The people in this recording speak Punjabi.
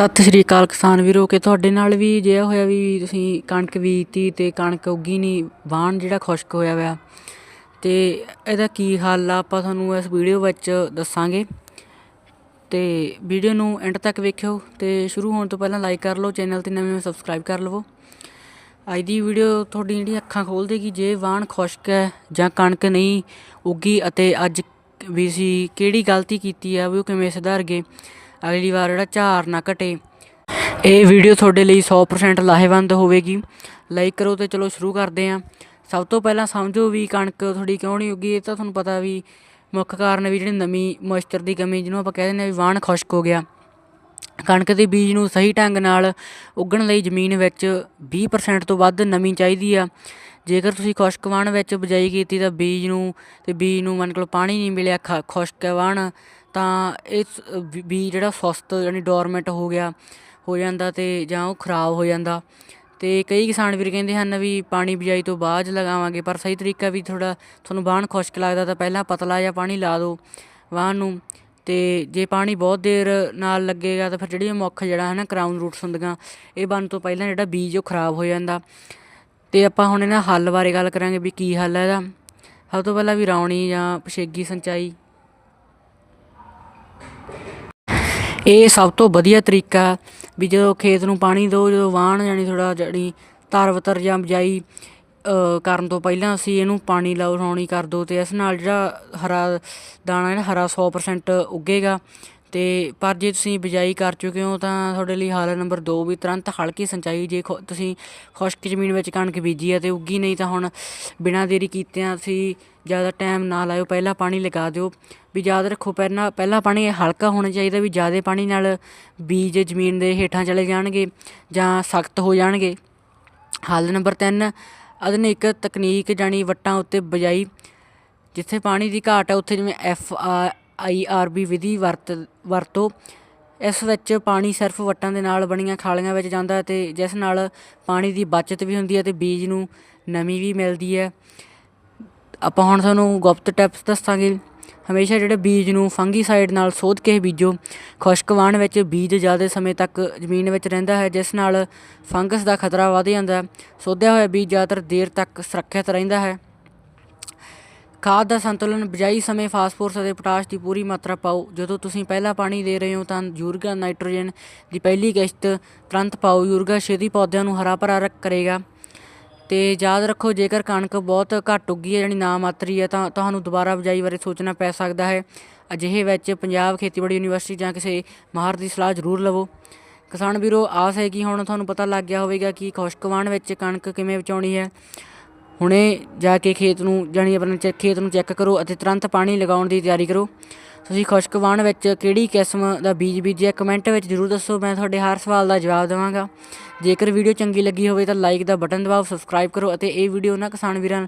ਸਤਿ ਸ਼੍ਰੀ ਅਕਾਲ ਕਿਸਾਨ ਵੀਰੋ, ਕਿ ਤੁਹਾਡੇ ਨਾਲ ਵੀ ਅਜਿਹਾ ਹੋਇਆ ਵੀ ਤੁਸੀਂ ਕਣਕ ਬੀਜਤੀ ਤੇ ਕਣਕ ਉੱਗੀ ਨਹੀਂ ਵਾਹਣ ਜਿਹੜਾ ਖੁਸ਼ਕ ਹੋਇਆ ਹੋਇਆ ਤੇ ਇਹਦਾ ਕੀ ਹੱਲ ਆ, ਆਪਾਂ ਤੁਹਾਨੂੰ ਇਸ ਵੀਡੀਓ ਵਿੱਚ ਦੱਸਾਂਗੇ। ਤੇ ਵੀਡੀਓ ਨੂੰ ਐਂਡ ਤੱਕ ਵੇਖਿਓ ਤੇ ਸ਼ੁਰੂ ਹੋਣ ਤੋਂ ਪਹਿਲਾਂ ਲਾਈਕ ਕਰ ਲਓ, ਚੈਨਲ ਤੇ ਨਵੇਂ ਹੋ ਸਬਸਕ੍ਰਾਈਬ ਕਰ ਲਵੋ। ਅੱਜ ਦੀ ਵੀਡੀਓ ਤੁਹਾਡੀ ਜਿਹੜੀ ਅੱਖਾਂ ਖੋਲ ਦੇਗੀ, ਜੇ ਵਾਹਣ ਖੁਸ਼ਕ ਹੈ ਜਾਂ ਕਣਕ ਨਹੀਂ ਉੱਗੀ ਅਤੇ ਅੱਜ ਵੀ ਸੀ ਕਿਹੜੀ ਗਲਤੀ ਕੀਤੀ ਆ, ਵੀ ਉਹ ਕਿਵੇਂ ਸੁਧਾਰ ਗਏ। ਅਗਲੀ ਵਾਰ ਜਿਹੜਾ ਝਾਰ ਨਾ ਘਟੇ। ਇਹ ਵੀਡੀਓ ਤੁਹਾਡੇ ਲਈ 100% ਲਾਹੇਵੰਦ ਹੋਵੇਗੀ। ਲਾਈਕ ਕਰੋ ਤੇ ਚਲੋ ਸ਼ੁਰੂ ਕਰਦੇ ਹਾਂ। ਸਭ ਤੋਂ ਪਹਿਲਾਂ ਸਮਝੋ ਵੀ ਕਣਕ ਤੁਹਾਡੀ ਕਿਉਂ ਨਹੀਂ ਉੱਗੀ? ਇਹ ਤਾਂ ਤੁਹਾਨੂੰ ਪਤਾ ਵੀ ਮੁੱਖ ਕਾਰਨ ਵੀ ਜਿਹੜੀ ਨਮੀ ਮੋਇਸਚਰ ਦੀ ਕਮੀ, ਜਿਹਨੂੰ ਆਪਾਂ ਕਹਿ ਦਿੰਦੇ ਆ ਵੀ ਵਾਹਣ ਖੁਸ਼ਕ ਹੋ ਗਿਆ। ਕਣਕ ਦੇ ਬੀਜ ਨੂੰ ਸਹੀ ਢੰਗ ਨਾਲ ਉੱਗਣ ਲਈ ਜ਼ਮੀਨ ਵਿੱਚ 20% ਤੋਂ ਵੱਧ ਨਮੀ ਚਾਹੀਦੀ ਆ। ਜੇਕਰ ਤੁਸੀਂ ਖੁਸ਼ਕ ਵਾਹਣ ਵਿੱਚ ਬਿਜਾਈ ਕੀਤੀ ਤਾਂ ਬੀਜ ਨੂੰ, ਤੇ ਬੀਜ ਨੂੰ ਮੰਨ ਕੇ ਲਓ ਪਾਣੀ ਨਹੀਂ ਮਿਲਿਆ, ਖ- ਖੁਸ਼ਕ ਵਾਹਣ ਤਾਂ ਇਸ ਬੀ- ਬੀਜ ਜਿਹੜਾ ਸੁਸਤ ਯਾਨੀ ਡੋਰਮੈਂਟ ਹੋ ਗਿਆ, ਹੋ ਜਾਂਦਾ ਤੇ ਜਾਂ ਉਹ ਖਰਾਬ ਹੋ ਜਾਂਦਾ। ਤੇ ਕਈ ਕਿਸਾਨ ਵੀਰ ਕਹਿੰਦੇ ਹਨ ਵੀ ਪਾਣੀ ਬਿਜਾਈ ਤੋਂ ਬਾਅਦ ਲਗਾਵਾਂਗੇ, ਪਰ ਸਹੀ ਤਰੀਕਾ ਵੀ ਥੋੜਾ ਤੁਹਾਨੂੰ ਵਾਹਣ ਖੁਸ਼ਕ ਲੱਗਦਾ ਤਾਂ ਪਹਿਲਾਂ ਪਤਲਾ ਜਾਂ ਪਾਣੀ ਲਾ ਦਿਓ ਵਾਹਣ ਨੂੰ। ਤੇ ਜੇ ਪਾਣੀ ਬਹੁਤ ਦੇਰ ਨਾਲ ਲੱਗੇਗਾ ਤਾਂ ਫਿਰ ਜਿਹੜੀ ਮੁੱਖ ਜਿਹੜਾ ਹੈ ਨਾ ਕਰਾਊਨ ਰੂਟਸ ਹੁੰਦੀਆਂ, ਇਹ ਬਣ ਤੋਂ ਪਹਿਲਾਂ ਜਿਹੜਾ ਬੀਜ ਉਹ ਖਰਾਬ ਹੋ ਜਾਂਦਾ। ਤੇ ਆਪਾਂ ਹੁਣ ਇਹਨਾਂ ਹੱਲ ਬਾਰੇ ਗੱਲ ਕਰਾਂਗੇ ਵੀ ਕੀ ਹੱਲ ਹੈ ਇਹਦਾ। ਸਭ ਤੋਂ ਪਹਿਲਾਂ ਵੀ ਰਾਉਣੀ ਜਾਂ ਪਛੇਗੀ ਸਿੰਚਾਈ। ਇਹ ਸਭ ਤੋਂ ਵਧੀਆ ਤਰੀਕਾ ਵੀ ਜਦੋਂ ਖੇਤ ਨੂੰ ਪਾਣੀ ਦਿਓ, ਜਦੋਂ ਵਾਹਣ ਜਾਣੀ ਥੋੜਾ ਜਿਹੜੀ ਤਰਵਤਰ ਜਾਂ ਬਿਜਾਈ ਕਰਨ ਤੋਂ ਪਹਿਲਾਂ ਅਸੀਂ ਇਹਨੂੰ ਪਾਣੀ ਲਾਓ, ਰੌਣੀ ਕਰ ਦਿਓ ਤੇ ਇਸ ਨਾਲ ਜਿਹੜਾ ਹਰਾ ਦਾਣਾ ਜਿਹੜਾ ਹਰਾ 100% ਉੱਗੇਗਾ। ਤੇ ਪਰ ਜੇ ਤੁਸੀਂ ਬਿਜਾਈ ਕਰ ਚੁੱਕੇ ਹੋ ਤਾਂ ਤੁਹਾਡੇ ਲਈ ਹੱਲ ਨੰਬਰ 2 ਵੀ ਤੁਰੰਤ ਹਲਕੀ ਸਿੰਚਾਈ, ਜੇ ਖੁ- ਤੁਸੀਂ ਖੁਸ਼ਕ ਜ਼ਮੀਨ ਵਿੱਚ ਕਣਕ ਬੀਜੀ ਹੈ ਤੇ ਉੱਗੀ ਨਹੀਂ ਤਾਂ ਹੁਣ ਬਿਨਾਂ ਦੇਰੀ ਕੀਤਿਆਂ ਤੁਸੀਂ ਜ਼ਿਆਦਾ ਟਾਈਮ ਨਾ ਲਾਇਓ, ਪਹਿਲਾਂ ਪਾਣੀ ਲਗਾ ਦਿਓ। ਵੀ ਯਾਦ ਰੱਖੋ, ਪਹਿਲਾਂ ਪਹਿਲਾਂ ਪਾਣੀ ਹਲਕਾ ਹੋਣਾ ਚਾਹੀਦਾ ਵੀ ਜ਼ਿਆਦਾ ਪਾਣੀ ਨਾਲ ਬੀਜ ਜ਼ਮੀਨ ਦੇ ਹੇਠਾਂ ਚਲੇ ਜਾਣਗੇ ਜਾਂ ਸਖਤ ਹੋ ਜਾਣਗੇ। ਹੱਲ ਨੰਬਰ 3 ਆਧੁਨਿਕ ਤਕਨੀਕ ਜਾਣੀ ਵੱਟਾਂ ਉੱਤੇ ਬਜਾਈ, ਜਿੱਥੇ ਪਾਣੀ ਦੀ ਘਾਟ ਹੈ ਉੱਥੇ ਜਿਵੇਂ ਐਫ ਆਈ ਆਰ ਬੀ ਵਿਧੀ ਵਰਤ, ਵਰਤੋ। ਇਸ ਵਿੱਚ ਪਾਣੀ ਸਿਰਫ ਵੱਟਾਂ ਦੇ ਨਾਲ ਬਣੀਆਂ ਖਾਲੀਆਂ ਵਿੱਚ ਜਾਂਦਾ ਹੈ ਤੇ ਜਿਸ ਨਾਲ ਪਾਣੀ ਦੀ ਬਚਤ ਵੀ ਹੁੰਦੀ ਹੈ ਤੇ ਬੀਜ ਨੂੰ ਨਮੀ ਵੀ ਮਿਲਦੀ ਹੈ। ਆਪਾਂ ਹੁਣ ਤੁਹਾਨੂੰ ਗੁਪਤ ਟਿਪਸ ਦੱਸਾਂਗੇ। ਹਮੇਸ਼ਾ ਜਿਹੜੇ ਬੀਜ ਨੂੰ ਫੰਗੀਸਾਈਡ ਨਾਲ ਸੋਧ ਕੇ ਬੀਜੋ। ਖੁਸ਼ਕ ਵਾਹਣ ਵਿੱਚ ਬੀਜ ਜ਼ਿਆਦਾ ਸਮੇਂ ਤੱਕ ਜ਼ਮੀਨ ਵਿੱਚ ਰਹਿੰਦਾ ਹੈ, ਜਿਸ ਨਾਲ ਫੰਗਸ ਦਾ ਖਤਰਾ ਵਧ ਜਾਂਦਾ ਹੈ। ਸੋਧਿਆ ਹੋਇਆ ਬੀਜ ਜ਼ਿਆਦਾਤਰ ਦੇਰ ਤੱਕ ਸੁਰੱਖਿਅਤ ਰਹਿੰਦਾ ਹੈ। ਖਾਦ ਦਾ ਸੰਤੁਲਨ, ਬਿਜਾਈ ਸਮੇਂ ਫਾਸਫੋਰਸ ਅਤੇ ਪੋਟਾਸ਼ ਦੀ ਪੂਰੀ ਮਾਤਰਾ ਪਾਓ। ਜਦੋਂ ਤੁਸੀਂ ਪਹਿਲਾ ਪਾਣੀ ਦੇ ਰਹੇ ਹੋ ਤਾਂ ਯੂਰੀਆ ਨਾਈਟ੍ਰੋਜਨ ਦੀ ਪਹਿਲੀ ਕਿਸ਼ਤ ਤੁਰੰਤ ਪਾਓ। ਯੂਰੀਆ ਛੇਤੀ ਪੌਦਿਆਂ ਨੂੰ ਹਰਾ ਭਰਾ ਰੱਖ ਕਰੇਗਾ। ਤੇ ਯਾਦ ਰੱਖੋ, ਜੇਕਰ ਕਣਕ ਬਹੁਤ ਘੱਟ ਉੱਗੀ ਹੈ, ਯਾਨੀ ਨਾ ਮਾਤਰੀ ਹੈ, ਤਾਂ ਤੁਹਾਨੂੰ ਦੁਬਾਰਾ ਬਿਜਾਈ ਬਾਰੇ ਸੋਚਣਾ ਪੈ ਸਕਦਾ ਹੈ। ਅਜਿਹੇ ਵਿੱਚ ਪੰਜਾਬ ਖੇਤੀਬਾੜੀ ਯੂਨੀਵਰਸਿਟੀ ਜਾਂ ਕਿਸੇ ਮਾਹਰ ਦੀ ਸਲਾਹ ਜ਼ਰੂਰ ਲਵੋ। ਕਿਸਾਨ ਵੀਰੋ, ਆਸ ਹੈ ਕਿ ਹੁਣ ਤੁਹਾਨੂੰ ਪਤਾ ਲੱਗ ਗਿਆ ਹੋਵੇਗਾ ਕਿ ਖੁਸ਼ਕ ਵਿੱਚ ਕਣਕ ਕਿਵੇਂ ਬਚਾਉਣੀ ਹੈ। ਹੁਣੇ ਜਾ ਕੇ ਖੇਤ ਨੂੰ, ਜਾਣੀ ਆਪਣਾ ਚੈ- ਖੇਤ ਨੂੰ ਚੈੱਕ ਕਰੋ ਅਤੇ ਤੁਰੰਤ ਪਾਣੀ ਲਗਾਉਣ ਦੀ ਤਿਆਰੀ ਕਰੋ। ਤੁਸੀਂ ਖੁਸ਼ਕ ਵਾਹਣ ਵਿੱਚ ਕਿਹੜੀ ਕਿਸਮ ਦਾ ਬੀਜ ਬੀਜਿਆ, ਕਮੈਂਟ ਵਿੱਚ ਜ਼ਰੂਰ ਦੱਸੋ, ਮੈਂ ਤੁਹਾਡੇ ਹਰ ਸਵਾਲ ਦਾ ਜਵਾਬ ਦੇਵਾਂਗਾ। ਜੇਕਰ ਵੀਡੀਓ ਚੰਗੀ ਲੱਗੀ ਹੋਵੇ ਤਾਂ ਲਾਈਕ ਦਾ ਬਟਨ ਦਬਾਓ ਸਬਸਕ੍ਰਾਈਬ ਕਰੋ ਅਤੇ ਇਹ ਵੀਡੀਓ ਉਹਨਾਂ ਕਿਸਾਨ ਵੀਰਾਂ